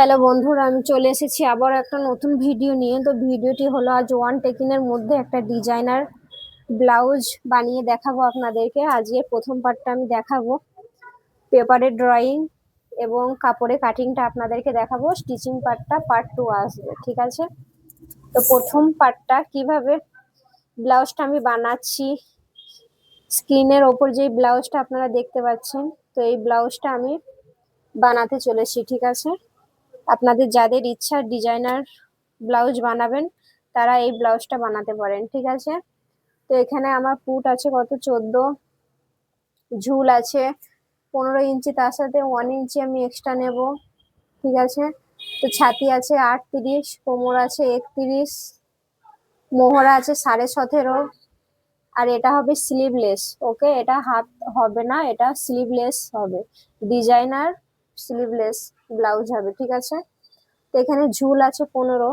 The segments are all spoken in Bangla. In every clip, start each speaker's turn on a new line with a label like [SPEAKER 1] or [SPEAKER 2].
[SPEAKER 1] হ্যালো বন্ধুরা, আমি চলে এসেছি আবার একটা নতুন ভিডিও নিয়ে। তো ভিডিওটি হলো আজ ওয়ান টেকিনের মধ্যে একটা ডিজাইনার ব্লাউজ বানিয়ে দেখাবো আপনাদেরকে। আজকে প্রথম পার্টটা আমি দেখাবো। পেপারের ড্রয়িং এবং কাপড়ে কাটিংটা আপনাদেরকে দেখাবো। স্টিচিং পার্টটা পার্ট টু আসবে, ঠিক আছে? তো প্রথম পার্টটা, কীভাবে ব্লাউজটা আমি বানাচ্ছি, স্ক্রিনের ওপর যে ব্লাউজটা আপনারা দেখতে পাচ্ছেন, তো এই ব্লাউজটা আমি বানাতে চলেছি, ঠিক আছে? আপনাদের যাদের ইচ্ছা ডিজাইনার ব্লাউজ বানাবেন, তারা এই ব্লাউজটা বানাতে পারেন, ঠিক আছে? তো এখানে আমার পুট আছে কত? চোদ্দ। ঝুল আছে পনেরো ইঞ্চি, তার সাথে ওয়ান ইঞ্চি আমি এক্সট্রা নেব, ঠিক আছে? তো ছাতি আছে আটত্রিশ, কোমর আছে একত্রিশ, মোহরা আছে সাড়ে সতেরো, আর এটা হবে স্লিভলেস ওকে এটা হাত হবে না, এটা স্লিভলেস হবে। ডিজাইনার স্লিভলেস ব্লাউজ হবে, ঠিক আছে? তো এখানে ঝুল আছে পনেরো।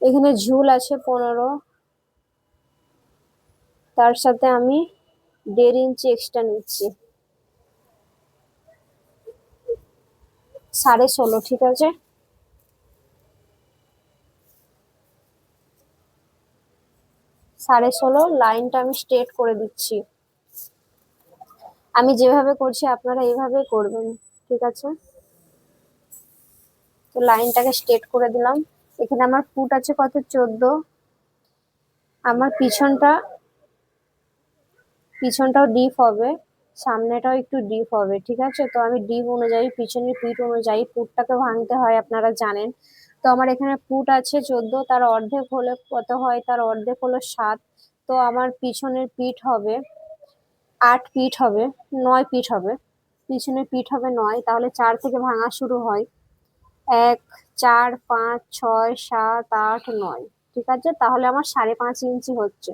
[SPEAKER 1] এখানে ঝুল আছে পনেরো। তার সাথে আমি দেড় ইঞ্চি এক্সট্রা নিচ্ছি। সাড়ে ষোলো, ঠিক আছে? সাড়ে ষোলো, লাইনটা আমি স্ট্রেট করে দিচ্ছি। আমি যেভাবে করছি, আপনারা এইভাবে করবেন, ঠিক আছে? তো লাইনটাকে স্ট্রেট করে দিলাম। এখানে আমার ফুট আছে কত? চোদ্দ। আমার পিছনটা, পিছনটাও ডিপ হবে, সামনেটাও একটু ডিপ হবে, ঠিক আছে? তো আমি ডিপ অনুযায়ী, পিছনের পিঠ অনুযায়ী পুটটাকে ভাঙতে হয়, আপনারা জানেন। তো আমার এখানে পুট আছে চোদ্দ, তার অর্ধেক হলে কত হয়? তার অর্ধেক হলো সাত। তো আমার পিছনের পিঠ হবে আট পিঠ হবে, নয় পিঠ হবে। পিছনে পিঠ হবে নয়, তাহলে চার থেকে ভাঙা শুরু হয়। এক, চার, পাঁচ, ছয়, সাত, আট, নয়। ঠিক আছে? তাহলে আমার সাড়ে পাঁচ ইঞ্চি হচ্ছে।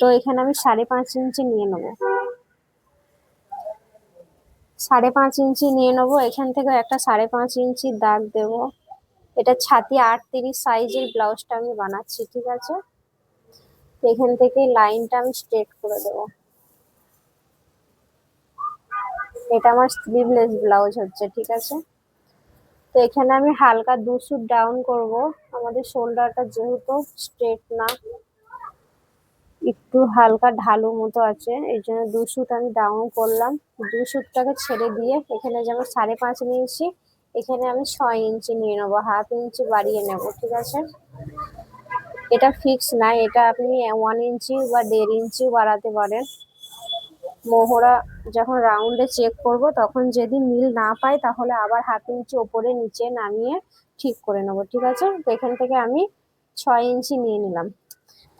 [SPEAKER 1] তো এখানে আমি সাড়ে পাঁচ ইঞ্চি নিয়ে নেব। সাড়ে পাঁচ ইঞ্চি নিয়ে নেব। এখান থেকে একটা সাড়ে পাঁচ ইঞ্চি দাগ দেব। এটা ছাতি আট তিরিশ সাইজের ব্লাউজটা আমি বানাচ্ছি, ঠিক আছে? এখান থেকে লাইনটা আমি স্ট্রেট করে দেবো। এটা আমার স্লিভলেস ব্লাউজ হচ্ছে, ঠিক আছে? তো এখানে আমি হালকা দু সুট ডাউন করব। আমাদের শোল্ডারটা যেহেতু স্ট্রেট না, একটু হালকা ঢালু মতো আছে এই জন্য দু সুট আমি ডাউন করলাম। দু সুটটাকে ছেড়ে দিয়ে এখানে যেমন সাড়ে পাঁচ নিয়েছি, এখানে আমি ছয় ইঞ্চি নিয়ে নেব, হাফ ইঞ্চি বাড়িয়ে নেব, ঠিক আছে? এটা ফিক্স না, এটা আপনি ওয়ান ইঞ্চি বা দেড় ইঞ্চি বাড়াতে পারেন। মোহরা যখন রাউন্ডে চেক করব, তখন যদি মিল না পাই, তাহলে আবার হাফ ইঞ্চি ওপরে নিচে নামিয়ে ঠিক করে নেব, ঠিক আছে? তো এখান থেকে আমি ছয় ইঞ্চি নিয়ে নিলাম।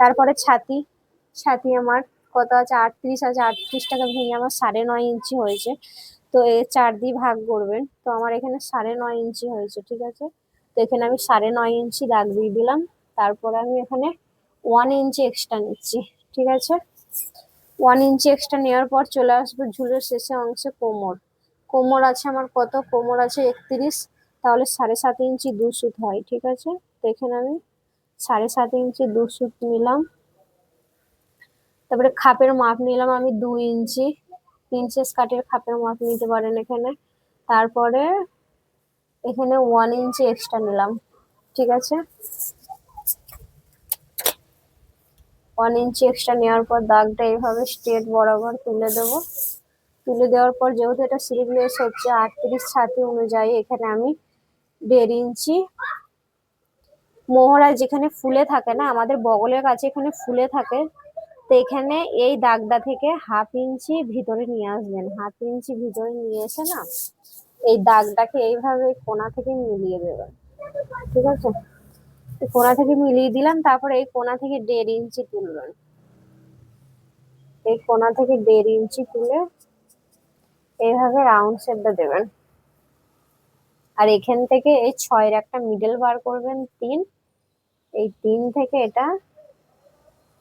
[SPEAKER 1] তারপরে ছাতি ছাতি আমার কত আছে? আটত্রিশ আছে, আটত্রিশ টাকা ভেঙে আমার সাড়ে নয় ইঞ্চি হয়েছে। তো এ চার দিয়ে ভাগ করবেন, তো আমার এখানে সাড়ে নয় ইঞ্চি হয়েছে, ঠিক আছে? তো এখানে আমি সাড়ে নয় ইঞ্চি দাগ দিয়ে দিলাম। তারপরে আমি এখানে ওয়ান ইঞ্চি এক্সট্রা নিচ্ছি, ঠিক আছে? ওয়ান ইঞ্চি এক্সট্রা নেওয়ার পর চলে আসব ঝুলের শেষে অংশে কোমর। কোমর আছে আমার কত? কোমর আছে একত্রিশ। তাহলে সাড়ে সাত ইঞ্চি দু সুত হয়, ঠিক আছে? তো এখানে আমি। সাড়ে সাত ইঞ্চি দু সুত নিলাম। তারপরে খাপের মাপ নিলাম আমি দু ইঞ্চি। প্রিন্সেস কাটের খাপের মাপ নিতে পারেন এখানে। তারপরে এখানে ওয়ান ইঞ্চি এক্সট্রা নিলাম, ঠিক আছে? ওয়ান ইঞ্চি এক্সট্রা নেওয়ার পর দাগটা এইভাবে স্ট্রেট বরাবর তুলে দেবো। তুলে দেওয়ার পর যেহেতু এটা স্লিভলেস হচ্ছে, আটত্রিশ ছাতি অনুযায়ী এখানে আমি দেড় ইঞ্চি মোহরা যেখানে ফুলে থাকে না, আমাদের বগলের কাছে এখানে ফুলে থাকে, তো এখানে এই দাগটা থেকে হাফ ইঞ্চি ভিতরে নিয়ে আসবেন। হাফ ইঞ্চি ভিতরে নিয়ে এসে না, এই দাগটাকে এইভাবে কোনা থেকে মিলিয়ে দেবেন। ঠিক আছে? কোনা থেকে মিলিয়ে দিলাম, তারপরে এই কোনা থেকে দেড় ইঞ্চি তুলবেন। এই কোনা থেকে দেড় ইঞ্চি তুলে এইভাবে রাউন্ড শেপটা দেবেন। আর এখান থেকে এই ছয়ের একটা মিডল বার করবেন, তিন। এই তিন থেকে এটা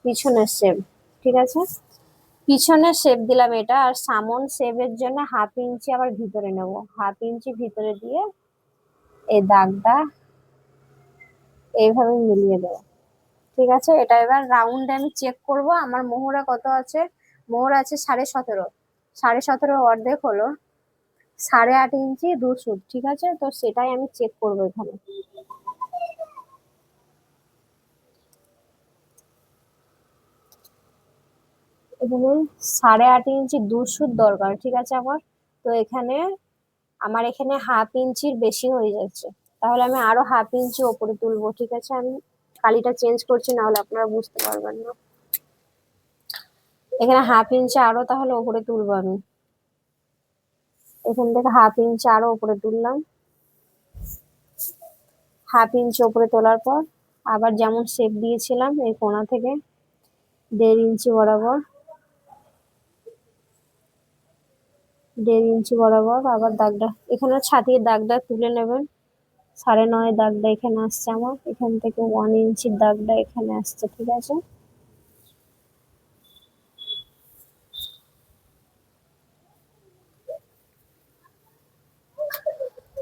[SPEAKER 1] পিছনের শেপ ঠিক আছে? পিছনের শেপ দিলাম এটা, আর সামন শেপের জন্য হাফ ইঞ্চি আবার ভিতরে নেব। হাফ ইঞ্চি ভিতরে দিয়ে এই দাগটা এইভাবে মিলিয়ে দেবো। ঠিক আছে? এটা এবার রাউন্ডে আমি চেক করব। আমার মোহরা কত আছে? মোহরা আছে সাড়ে সতেরো। সাড়ে সতেরো অর্ধেক হলো সাড়ে আট ইঞ্চি দু সুত ঠিক আছে? তো সেটাই আমি চেক করব এখানে। এখানে সাড়ে আট ইঞ্চি দু সুত দরকার, ঠিক আছে আমার? তো এখানে আমার এখানে হাফ ইঞ্চির বেশি হয়ে যাচ্ছে। তাহলে আমি আরও হাফ ইঞ্চি ওপরে তুলবো, ঠিক আছে? আমি কালিটা চেঞ্জ করছি না হলে আপনারা বুঝতে পারবেন না। এখানে হাফ ইঞ্চি আরও তাহলে ওপরে তুলবো আমি। এখান থেকে হাফ ইঞ্চি আরও ওপরে তুললাম। হাফ ইঞ্চি ওপরে তোলার পর আবার যেমন শেপ দিয়েছিলাম এই কোনা থেকে, দেড় ইঞ্চি বরাবর, দেড় ইঞ্চি বরাবর আবার দাগটা এখানে ছাতির দাগটা তুলে নেবেন। সাড়ে নয় দাগটা এখানে আসছে আমার। এখান থেকে ওয়ান ইঞ্চির দাগটা এখানে আসছে, ঠিক আছে?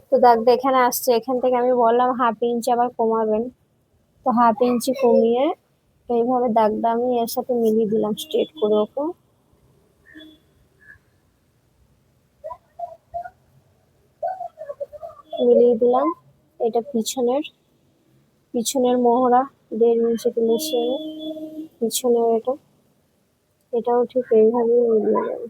[SPEAKER 1] তো দাগটা এখানে আসছে। এখান থেকে আমি বললাম হাফ ইঞ্চি আবার কমাবেন। তো হাফ ইঞ্চি কমিয়ে এইভাবে দাগটা আমি এর সাথে মিলিয়ে দিলাম স্ট্রেট করে ওকে মিলিয়ে দিলাম এটা পিছনের পিছনের মোহরা দেড় ইঞ্চি তুলেছি আমি পিছনের এটা। এটাও ঠিক এইভাবেই মিলিয়ে দেব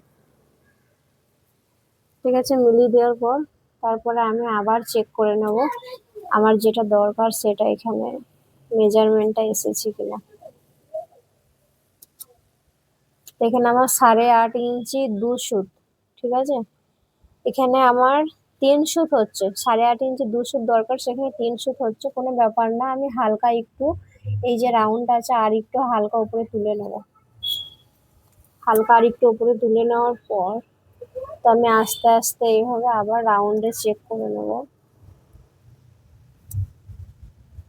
[SPEAKER 1] ঠিক আছে, মিলিয়ে দেওয়ার পর তারপরে আমি আবার চেক করে নেব আমার যেটা দরকার সেটা এখানে মেজারমেন্টটা এসেছে কিনা। এখানে আমার সাড়ে আট ইঞ্চি দু সুত ঠিক আছে? এখানে আমার তিন সুত হচ্ছে, সাড়ে আট ইঞ্চি দু সুত দরকার, সেখানে তিন সুত হচ্ছে, কোনো ব্যাপার না। আমি হালকা একটু, এই যে রাউন্ড আছে, আর একটু হালকা উপরে তুলে নেব। হালকা আর একটু উপরে তুলে নেওয়ার পর, তো আমি আস্তে আস্তে এইভাবে আবার রাউন্ডে চেক করে নেব।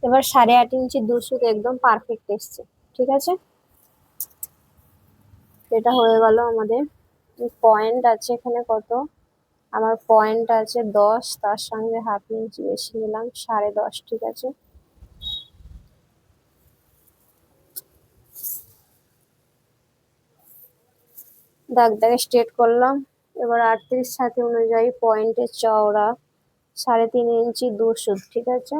[SPEAKER 1] এবার সাড়ে আট ইঞ্চি দু সুত একদম পারফেক্ট এসছে, ঠিক আছে? এটা হয়ে গেল আমাদের পয়েন্ট আছে এখানে কত? আমার পয়েন্ট আছে দশ, তার সঙ্গে হাফ ইঞ্চি বেশি নিলাম, সাড়ে দশ, ঠিক আছে? দাগটাকে স্ট্রেট করলাম। এবার আটত্রিশ সাথে অনুযায়ী পয়েন্টের চওড়া, সাড়ে তিন ইঞ্চি দু সুদ ঠিক আছে?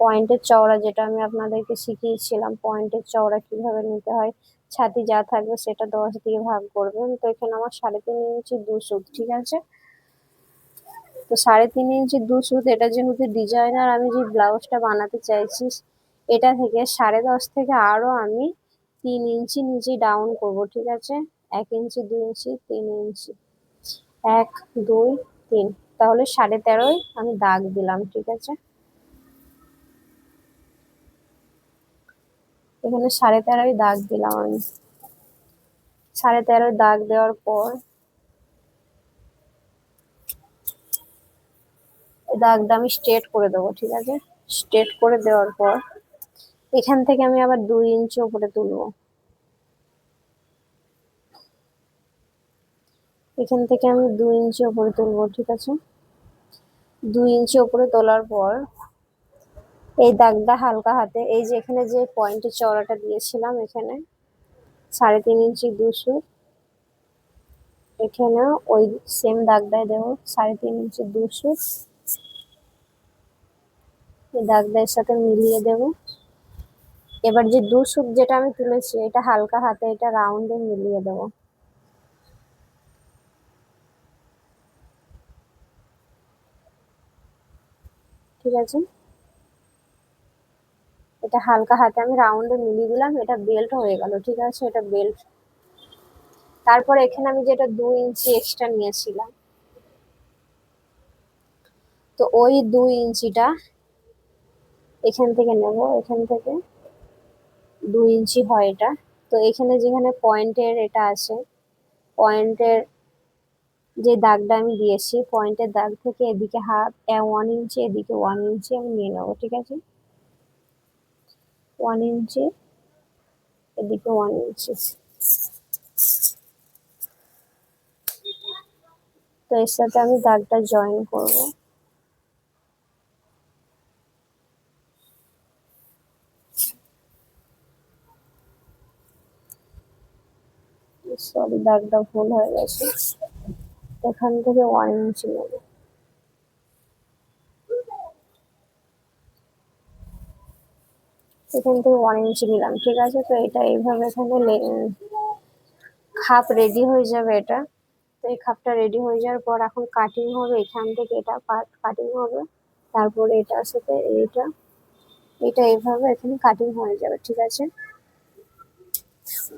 [SPEAKER 1] পয়েন্টের চওড়া যেটা আমি আপনাদেরকে শিখিয়েছিলাম পয়েন্টের চওড়া কীভাবে নিতে হয়, ছাতি যা থাকবে সেটা দশ দিয়ে ভাগ করবেন। তো এখানে আমার সাড়ে তিন ইঞ্চি দু সুদ ঠিক আছে? তো সাড়ে তিন ইঞ্চি দু সুত এটা যেহেতু ডিজাইনার আমি যে ব্লাউজটা বানাতে চাইছি, এটা থেকে সাড়ে দশ থেকে আরও আমি তিন ইঞ্চি নিচে ডাউন করব, ঠিক আছে? এক ইঞ্চি দু ইঞ্চি, তিন ইঞ্চি। এক, দুই, তিন। তাহলে সাড়ে তেরোই আমি দাগ দিলাম, ঠিক আছে? এখানে সাড়ে তেরোই দাগ দিলাম আমি। সাড়ে তেরোই দাগ দেওয়ার পর দাগটা আমি স্ট্রেট করে দেবো, ঠিক আছে? স্ট্রেট করে দেওয়ার পর এখান থেকে আমি আবার দুই ইঞ্চি উপরে তুলবো। এখান থেকে আমি দুই ইঞ্চি উপরে তুলবো, ঠিক আছে? দুই ইঞ্চি ওপরে তোলার পর এই দাগটা হালকা হাতে, এই যে এখানে যে পয়েন্টের চওড়াটা দিয়েছিলাম এখানে, সাড়ে তিন ইঞ্চি দুশো এখানে ওই সেম দাগটাই দেবো, সাড়ে তিন ইঞ্চি দুশো এই দাগটার সাথে মিলিয়ে দেব। এবার যে দু সুপ যেটা আমি তুলেছি, এটা হালকা হাতে এটা রাউন্ডে মিলিয়ে দেব। ঠিক আছে? এটা হালকা হাতে আমি রাউন্ডে মিলিয়ে দিলাম, এটা বেল্ট হয়ে গেল, ঠিক আছে? এটা বেল্ট তারপর এখানে আমি যেটা দু ইঞ্চি এক্সট্রা নিয়েছিলাম। তো ওই দুই ইঞ্চিটা এখান থেকে নেব, এখান থেকে। দুই ইঞ্চি হয় এটা। তো এখানে যেখানে পয়েন্টের এটা আছে পয়েন্টের যে দাগটা আমি দিয়েছি পয়েন্টের দাগ থেকে এদিকে হাফ ওয়ান ইঞ্চি, এদিকে ওয়ান ইঞ্চি আমি নিয়ে নেব, ঠিক আছে? ওয়ান ইঞ্চি, এদিকে ওয়ান ইঞ্চি। তো এর সাথে আমি দাগটা জয়েন করব। সরি দাগটা ভুল হয়ে গেছে। এখান থেকে ওয়ান ইঞ্চি নেব। এখান থেকে ওয়ান ইঞ্চি নিলাম, ঠিক আছে? তো এটা এইভাবে এখানে খাপ রেডি হয়ে যাবে এটা। তো এই খাপটা রেডি হয়ে যাওয়ার পর এখন কাটিং হবে এখান থেকে এটা পার্ট কাটিং হবে। তারপরে এটার সাথে এইটা, এটা এইভাবে এখানে কাটিং হয়ে যাবে, ঠিক আছে?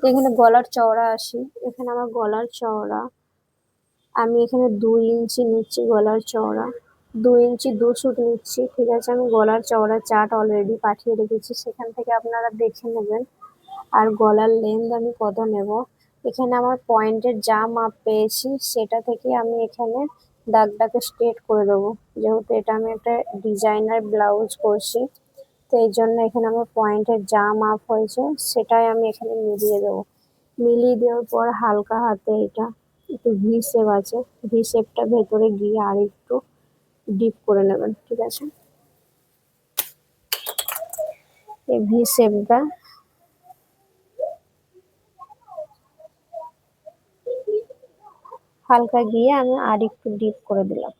[SPEAKER 1] এখানে গলার চওড়া আসি। এখানে আমার গলার চওড়া। আমি এখানে দুই ইঞ্চি নিচ্ছি গলার চওড়া। দু ইঞ্চি, দু সুট নিচ্ছি। ঠিক আছে, আমি গলার চওড়া চার্ট অলরেডি পাঠিয়ে রেখেছি। সেখান থেকে আপনারা দেখে নেবেন। আর গলার লেন্থ আমি কত নেব? এখানে আমার পয়েন্টের যা মাপ পেয়েছি, সেটা থেকে আমি এখানে দাগটাকে স্ট্রেট করে দেবো। যেহেতু এটা আমি একটা ডিজাইনার ব্লাউজ করছি তো এই জন্য এখানে আমার পয়েন্টের যা মাপ হয়েছে, সেটাই আমি এখানে মিলিয়ে দেবো। মিলিয়ে দেওয়ার পর হালকা হাতে এটা একটু ভি শেপ আছে। ভি শেপটা ভেতরে গিয়ে আর একটু ডিপ করে নেবেন, ঠিক আছে? এই ভি শেপটা হালকা গিয়ে আমি আর একটু ডিপ করে দিলাম।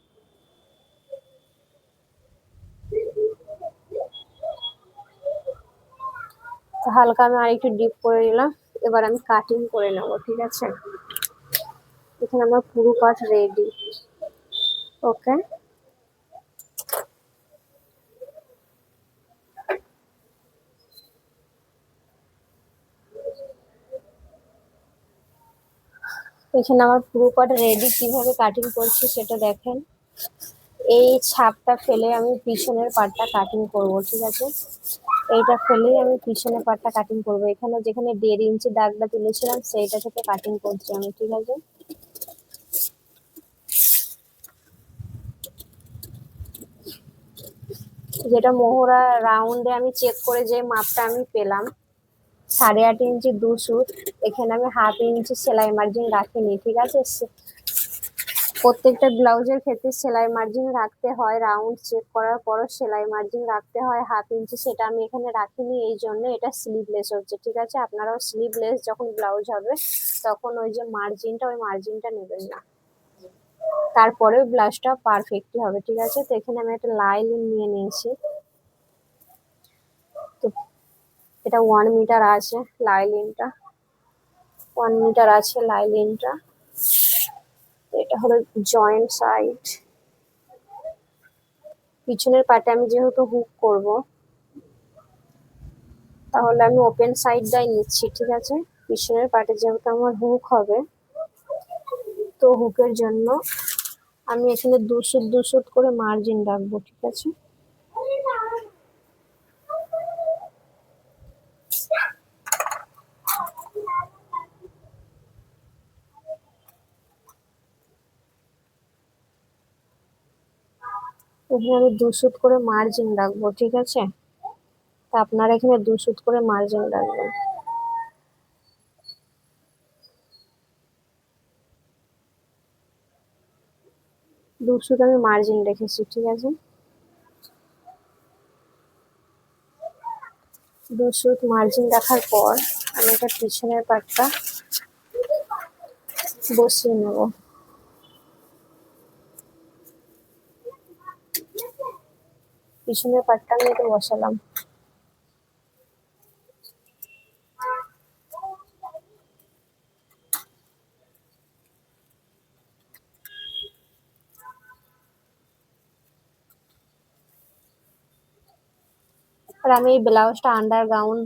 [SPEAKER 1] হালকা আমি আর একটু ডিপ করে নিলাম। এবার আমি কাটিং করে নেব, ঠিক আছে? এখানে আমার পুরো পাট রেডি ওকে এখানে আমার পুরো পাট রেডি কীভাবে কাটিং করছি সেটা দেখেন। এই ছাপটা ফেলে আমি পিছনের পাটটা কাটিং করব, ঠিক আছে? এইটা ফেলেই আমি পিছনের পাটটা কাটিং করব। এখানে যেখানে দেড় ইঞ্চি দাগটা তুলেছিলাম, সেইটা থেকে কাটিং করছি আমি, ঠিক আছে? যেটা মোহরা রাউন্ডে আমি চেক করে যে মাপটা আমি পেলাম, সাড়ে আট ইঞ্চি দু সুত এখানে আমি হাফ ইঞ্চি সেলাই মার্জিন রাখিনি, ঠিক আছে? প্রত্যেকটা ব্লাউজের ক্ষেত্রে সেলাই মার্জিন রাখতে হয় রাউন্ড চেক করার পরও সেলাই মার্জিন রাখতে হয় হাফ ইঞ্চি সেটা আমি এখানে রাখিনি, এই জন্য এটা স্লিভলেস হচ্ছে, ঠিক আছে? আপনারাও স্লিভলেস যখন ব্লাউজ হবে, তখন ওই যে মার্জিনটা ওই মার্জিনটা নেবেন না। তারপরে ব্লাউজটা পারফেক্টই হবে, ঠিক আছে? তো এখানে আমি একটা লাইন নিয়ে নিয়েছি। তো এটা ওয়ান মিটার আছে লাইলিনটা ওয়ান মিটার আছে লাইলিনটা এটা হলো জয়েন্ট সাইড পিছনের পাটে আমি যেহেতু হুক করব, তাহলে আমি ওপেন সাইডটাই নিচ্ছি, ঠিক আছে? পিছনের পাটে যেহেতু আমার হুক হবে, তো হুকের জন্য আমি এখানে দুশুট দুশুট করে মার্জিন রাখব, ঠিক আছে? এখানে আমি দু সুত করে মার্জিন রাখব, ঠিক আছে? তা আপনারা এখানে দু সুত করে মার্জিন রাখবেন। দু সুত আমি মার্জিন রেখেছি, ঠিক আছে? দু সুত মার্জিন রাখার পর আমি এটা পিছনের পাটটা বসিয়ে নেব। পিছনের পাটটা আমি একটু বসালাম। আর আমি এই ব্লাউজটা আন্ডারগ্রাউন্ড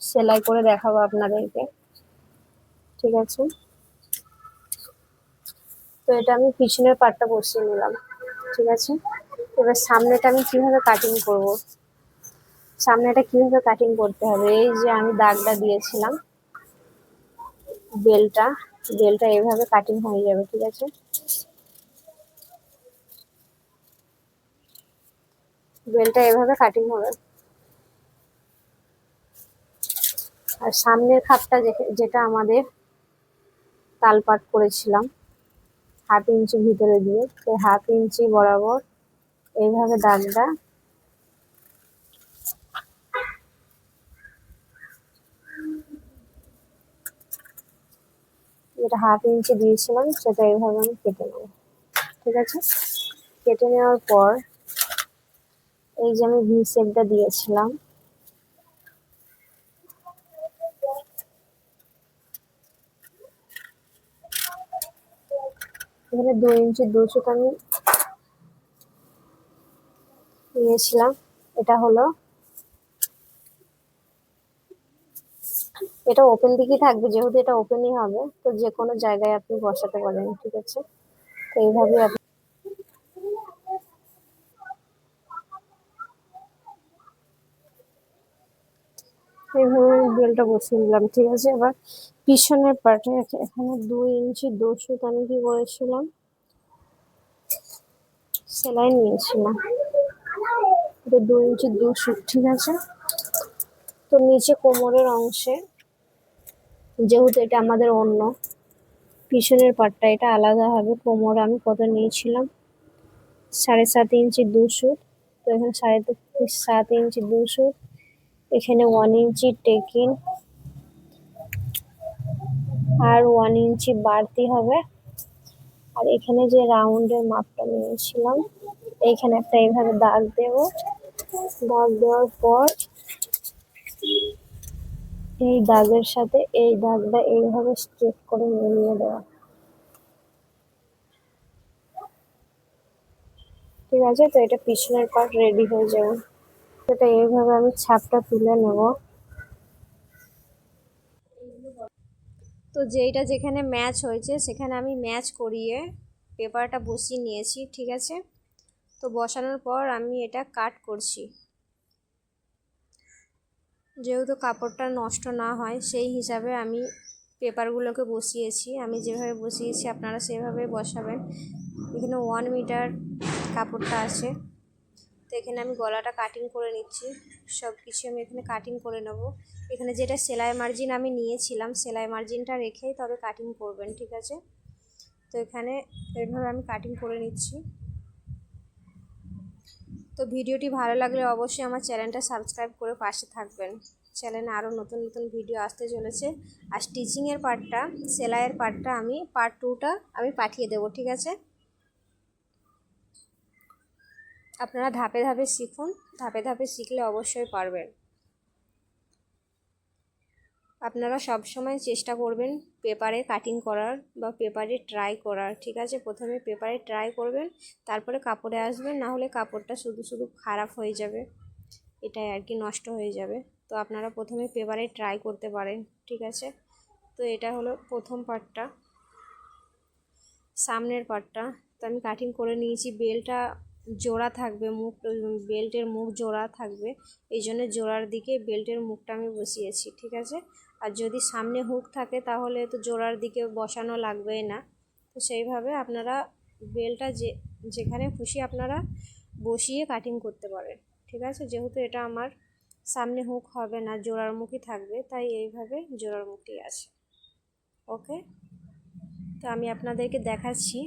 [SPEAKER 1] সেলাই করে দেখাবো আপনাদেরকে। ঠিক আছে? তো এটা আমি পিছনের পাটটা বসিয়ে নিলাম। ঠিক আছে? এবার সামনেটা আমি কীভাবে কাটিং করব? সামনেটা কীভাবে কাটিং করতে হবে? এই যে আমি দাগটা দিয়েছিলাম, বেলটা বেলটা এভাবে কাটিং হয়ে যাবে, ঠিক আছে? বেলটা এভাবে কাটিং হবে। আর সামনের খাপটা যেটা আমাদের তালপাট করেছিলাম, হাফ ইঞ্চি ভিতরে দিয়ে সেই হাফ ইঞ্চি বরাবর এইভাবে দাগটা যেটা হাফ ইঞ্চি দিয়েছিলাম, সেটা এইভাবে আমি কেটে নেব। ঠিক আছে? কেটে নেওয়ার পর এই যে আমি ভি শেপটা দিয়েছিলাম, এখানে দু ইঞ্চি দু আমি নিয়েছিলাম এটা হলো এটা ওপেন দিকেই থাকবে, যেহেতু এটা ওপেনই হবে, তো যে কোনো জায়গায় আপনি বসাতে পারেন, ঠিক আছে? তো এইভাবে আপনি এইভাবে বেলটা বসিয়ে নিলাম ঠিক আছে? এবার পিছনের পার্টে এখানে দুই ইঞ্চি দু সুত আমি কি করেছিলাম? সেলাই নিয়েছিলাম। এটা দু ইঞ্চি দু সুত ঠিক আছে? তো নিচে কোমরের অংশে, যেহেতু এটা আমাদের অন্য, পিছনের পাটটা এটা আলাদা হবে। কোমর আমি কত নিয়েছিলাম? সাড়ে সাত ইঞ্চি দু সুত তো এখানে সাড়ে সাত ইঞ্চি দু সুত এখানে ওয়ান ইঞ্চি টেকিন আর ওয়ান ইঞ্চি বাড়তি হবে। আর এখানে যে রাউন্ডের মাপটা নিয়েছিলাম, এইখানে একটা এইভাবে দাগ দেব। দাগ দেওয়ার পর এই দাগের সাথে এই দাগটা এইভাবে স্ট্রেট করে মিলিয়ে দেওয়া। ঠিক আছে? তো এটা পিছনের পার্ট রেডি হয়ে যাবে। এটা এইভাবে আমি ছাপটা তুলে নেব। তো যেইটা যেখানে ম্যাচ হয়েছে, সেখানে আমি ম্যাচ করিয়ে পেপারটা বসিয়ে নিয়েছি, ঠিক আছে? তো বসানোর পর আমি এটা কাট করছি। যেহেতু কাপড়টা নষ্ট না হয়, সেই হিসাবে আমি পেপারগুলোকে বসিয়েছি। আমি যেভাবে বসিয়েছি, আপনারা সেভাবে বসাবেন। এখানে ওয়ান মিটার কাপড়টা আছে। তো এখানে আমি গলাটা কাটিং করে নিচ্ছি। সব কিছু আমি এখানে কাটিং করে নেব। এখানে যেটা সেলাই মার্জিন আমি নিয়েছিলাম, সেলাই মার্জিনটা রেখেই তবে কাটিং করবেন, ঠিক আছে? তো এখানে এইভাবে আমি কাটিং করে নিচ্ছি। তো ভিডিওটি ভালো লাগলে অবশ্যই আমার চ্যানেলটা সাবস্ক্রাইব করে পাশে থাকবেন। চ্যানেলে আরও নতুন নতুন ভিডিও আসতে চলেছে। আর স্টিচিংয়ের পার্টটা সেলাইয়ের পার্টটা আমি পার্ট টুটা আমি পাঠিয়ে দেবো, ঠিক আছে? আপনারা ধাপে ধাপে শিখুন, ধাপে ধাপে শিখলে অবশ্যই পারবেন। আপনারা সব সময় চেষ্টা করবেন পেপারে কাটিং করার বা পেপারে ট্রাই করার, ঠিক আছে? প্রথমে পেপারে ট্রাই করবেন, তারপরে কাপড়ে আসবেন, না হলে কাপড়টা শুধু শুধু খারাপ হয়ে যাবে। এটাই আর কি নষ্ট হয়ে যাবে। তো আপনারা প্রথমে পেপারে ট্রাই করতে পারেন, ঠিক আছে? তো এটা হলো প্রথম পার্টটা সামনের পার্টটা তো আমি কাটিং করে নিয়েছি। বেলটা জোড়া থাকবে, মুখ, বেল্টের মুখ জোড়া থাকবে। এই জন্য জোড়ার দিকে বেল্টের মুখটা আমি বসিয়েছি, ঠিক আছে? আর যদি সামনে হুক থাকে তাহলে তো জোড়ার দিকে বসানো লাগবেই না। তো সেইভাবে আপনারা বেলটা যে, যেখানে খুশি আপনারা বসিয়ে কাটিং করতে পারেন। ঠিক আছে? যেহেতু এটা আমার সামনে হুক হবে না, জোড়ার মুখী থাকবে, তাই এইভাবে জোড়ার মুখটি আছে। ওকে? তো আমি আপনাদেরকে দেখাচ্ছি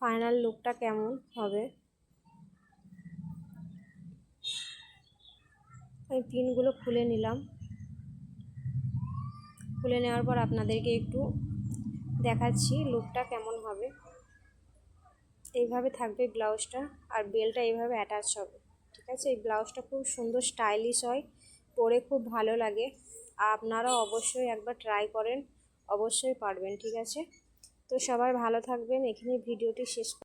[SPEAKER 1] ফাইনাল লুকটা কেমন হবে। আমি পিনগুলো খুলে নিলাম। খুলে নেওয়ার পর আপনাদেরকে একটু দেখাচ্ছি লুকটা কেমন হবে। এইভাবে থাকবে ব্লাউজটা আর বেলটা এইভাবে অ্যাটাচ হবে, ঠিক আছে? এই ব্লাউজটা খুব সুন্দর স্টাইলিশ হয়, পরে খুব ভালো লাগে। আপনারা অবশ্যই একবার ট্রাই করেন, অবশ্যই পারবেন, ঠিক আছে? তো সবাই ভালো থাকবেন এখানে ভিডিওটি শেষ